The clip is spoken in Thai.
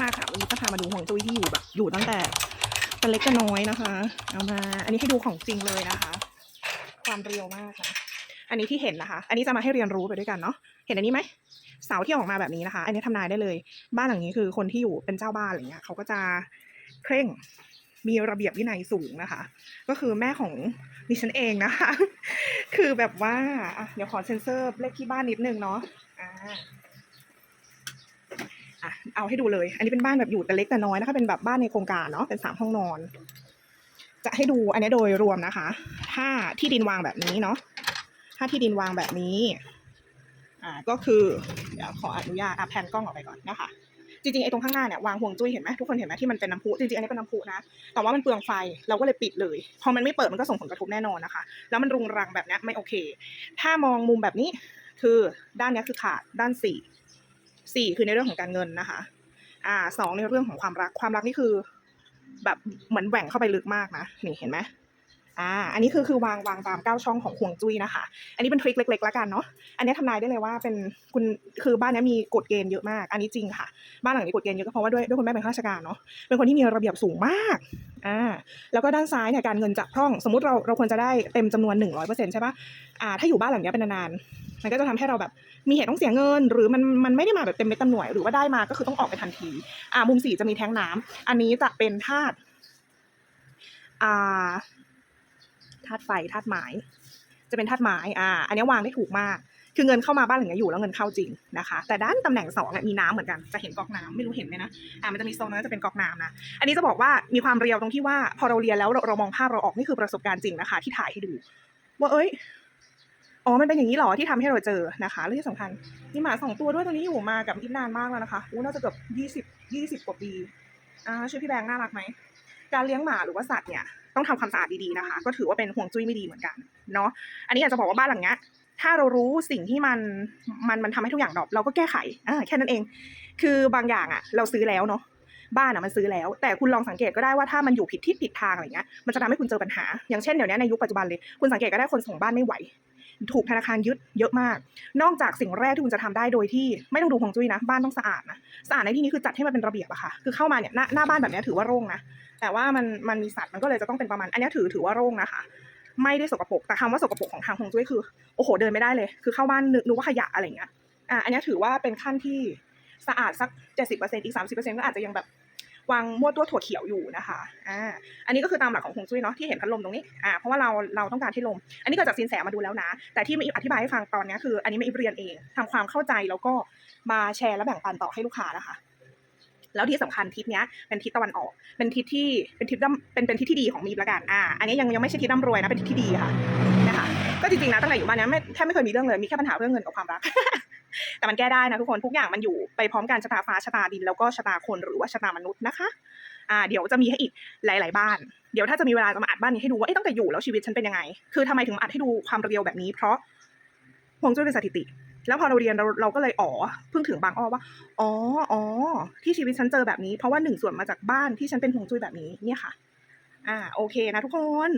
มาค่ะวันนี้จะพามาดูห่วงจุ้ยที่อยู่แบบ อยู่ตั้งแต่แต่เล็กแต่น้อยนะคะ เอามา อันนี้ให้ดูของจริงเลยนะคะ ความเรียวมากค่ะอันนี้ที่เห็นนะคะ อันนี้จะมาให้เรียนรู้ไปด้วยกันเนาะเห็นอันนี้ไหมเสาที่ออกมาแบบนี้นะคะ อันนี้ทำนายได้เลย บ้านหลังนี้คือคนที่อยู่เป็นเจ้าบ้านอะไรเงี้ยเขาก็จะเคร่ง มีระเบียบวินัยสูงนะคะ ก็คือแม่ของดิฉันเองนะคะ คือแบบว่าเดี๋ยวขอเซ็นเซอร์เลขที่บ้านนิดนึงเนาะอ่าอะเอาให้ดูเลย อันนี้เป็นบ้านแบบอยู่แต่เล็กแต่น้อยนะคะ เป็นแบบบ้านในโครงการเนาะ เป็นสามห้องนอน จะให้ดูอันนี้โดยรวมนะคะ ถ้าที่ดินวางแบบนี้เนาะ ถ้าที่ดินวางแบบนี้ อ่า ก็คือ เดี๋ยวขออนุญาตอะแพนกล้องออกไปก่อนนะคะ จริงๆไอ้ตรงข้างหน้าเนี่ยวางห่วงจุ้ยเห็นไหมทุกคนเห็นไหมที่มันเป็นน้ำพุจริงๆอันนี้เป็นน้ำพุนะแต่ว่ามันเปลืองไฟเราก็เลยปิดเลย พอมันไม่เปิดมันก็ส่งผลกระทบแน่นอนนะคะ แล้วมันรุงรังแบบนี้ไม่โอเค ถ้ามองมุมแบบนี้คือด้านนี้คือขาดด้านสี่สี่คือในเรื่องของการเงินนะคะ อ่าสองในเรื่องของความรักความรักนี่คือ แบบเหมือนแหว่งเข้าไปลึกมากนะนี่เห็นไหม อ่าอันนี้คือคือวางวางตามเก้าช่องของห่วงจุ้ยนะคะ อันนี้เป็นทริคเล็กๆแล้วกันเนาะอันนี้ทำนายได้เลยว่าเป็นคุณคือบ้านนี้มีกฎเกณฑ์เยอะมาก อันนี้จริงค่ะ บ้านหลังนี้กฎเกณฑ์เยอะก็เพราะว่าด้วยด้วยคุณแม่เป็นข้าราชการเนาะเป็นคนที่มีระเบียบสูงมากอ่าแล้วก็ด้านซ้ายเนี่ยการเงินจะพร่องสมมติเราเราควรจะได้เต็มจำนวนหนึ่งร้อยเปอร์เซ็นต์ใช่ปะอ่าถ้าอยู่บ้านหลังนี้เป็นนานๆมันก็จะทำให้เราแบบมีเหตุต้องเสียเงิน หรือมันมันไม่ได้มาแบบเต็มเม็ดเต็มหน่วยหรือว่าได้มาก็คือต้องออกไปทันทีอ่ามุมสี่จะมีแท้งน้ำอันนี้จะเป็นธาตุอ่า ธาตุไฟธาตุไม้จะเป็นธาตุไม้อ่า อันนี้วางได้ถูกมาก คือเงินเข้ามาบ้านหลังนี้อยู่แล้วเงินเข้าจริงนะคะ แต่ด้านตำแหน่งสองเนี่ยมีน้ำเหมือนกัน จะเห็นก๊อกน้ำไม่รู้เห็นไหมนะ อ่า มันจะมีโซนนั้นจะเป็นก๊อกน้ำนะ อันนี้จะบอกว่ามีความเรียวตรงที่ว่าพอเราเรียนแล้วเราเรามองภาพเราออกนี่คือประสบการณ์จริงนะคะ ที่ถ่ายให้ดู ว่าเอ้ย อ๋อ มันเป็นอย่างนี้หรอที่ทำให้เราเจอนะคะ และที่สำคัญมีหมาสองตัวด้วยตัวนี้อยู่มากับอีฟนานมากแล้วนะคะอู้น่าจะเกือบยี่สิบยี่สิบกว่าปี อ่า ชื่อพี่แบงค์น่ารักไหม การเลี้ยงหมาหรือว่าสัตว์เนี่ย ต้องทำความสะอาดดีๆนะคะ ก็ถือว่าเป็นห่วงจุ้ยไม่ดีเหมือนกันเนาะอันนี้อยากจะบอกว่าบ้านหลังเนี้ยถ้าเรารู้สิ่งที่มันมันมันทำให้ทุกอย่างดรอปเราก็แก้ไขอ่าแค่นั้นเอง คือบางอย่างอะ เราซื้อแล้วเนาะบ้านอะมันซื้อแล้ว แต่คุณลองสังเกตก็ได้ว่าถ้ามันอยู่ผิดที่ผิดทางอะไรเงี้ยมันจะทำให้คุณเจอปัญหา อย่างเช่นเดี๋ยวนี้ในยุคปัจจุบันเลย คุณสังเกตก็ได้คนส่งบ้านไม่ไหว ถูกธนาคารยึดเยอะมาก นอกจากสิ่งแรกที่คุณจะทำได้โดยที่ไม่ต้องดูฮวงจุ้ยนะ บ้านต้องสะอาดนะสะอาดในที่นี้คือจัดให้มันเป็นระเบียบอะค่ะ คือเข้ามาเนี่ยหน้าหน้าบ้านแบบนี้ถือว่าโร่งนะแต่ว่ามันมันมีสัตว์มันก็เลยจะต้องเป็นประมาณ อันนี้ถือถือว่าโร่งนะคะไม่ได้สกปรกแต่คำว่าสกปรกของทางฮวงจุ้ยคือโอ้โหเดินไม่ได้เลย คือเข้าบ้านนึกนึกว่าขยะอะไรเงี้ยอะอันนี้ถือว่าเป็นขั้นที่สะอาดสักเจ็ดสิบเปอร์เซ็นต์อีกสามสิบเปอร์เซ็นต์ก็อาจจะยังแบบ วางมั่วตัวถั่วเขียวอยู่นะคะอ่าอันนี้ก็คือตามหลักของฮวงจุ้ยเนาะที่เห็นพัดลมตรงนี้อ่าเพราะว่าเราเราต้องการที่ลม อันนี้เก็จากสินแสมาดูแล้วนะ แต่ที่มาอธิบายให้ฟังตอนนี้คือ อันนี้มาอีฟเรียนเองทำความเข้าใจแล้วก็มาแชร์และแบ่งปันต่อให้ลูกค้านะคะ แล้วที่สำคัญทิศเนี้ยเป็นทิศตะวันออก เป็นทิศที่เป็นทิศร่ำเป็นเป็นทิศที่ดีของมีฟละกันอ่าอันนี้ยังยังไม่ใช่ทิศร่ำรวยนะเป็นทิศที่ดีค่ะนะคะก็จริงๆนะตั้งแต่อยู่บ้านเนี้ยไม่แทบไม่เคยมีเรื่องเลยมีแค่ปัญหาเรื่องเงินกับความรักแต่มันแก้ได้นะทุกคนทุกอย่างมันอยู่ไปพร้อมกันชะตาฟ้าชะตาดินแล้วก็ชะตาคนหรือว่าชะตามนุษย์นะคะอ่าเดี๋ยวจะมีให้อีกหลาย ๆ บ้าน เดี๋ยวถ้าจะมีเวลาจะมาอัดบ้านนี้ให้ดูว่าเอ๊ะตั้งแต่อยู่แล้วชีวิตฉันเป็นยังไง คือทำไมถึงมาอัดให้ดูความเรียวแบบนี้เพราะฮวงจุ้ยเป็นสถิติ แล้วพอเราเรียนเราเราก็เลยอ๋อเพิ่งถึงบางอ้อว่าอ๋ออ๋อที่ชีวิตฉันเจอแบบนี้ เพราะว่าหนึ่งส่วนมาจากบ้านที่ฉันเป็นห่วงจุ้ยแบบนี้เนี่ยค่ะ อ่า โอเคนะทุกคน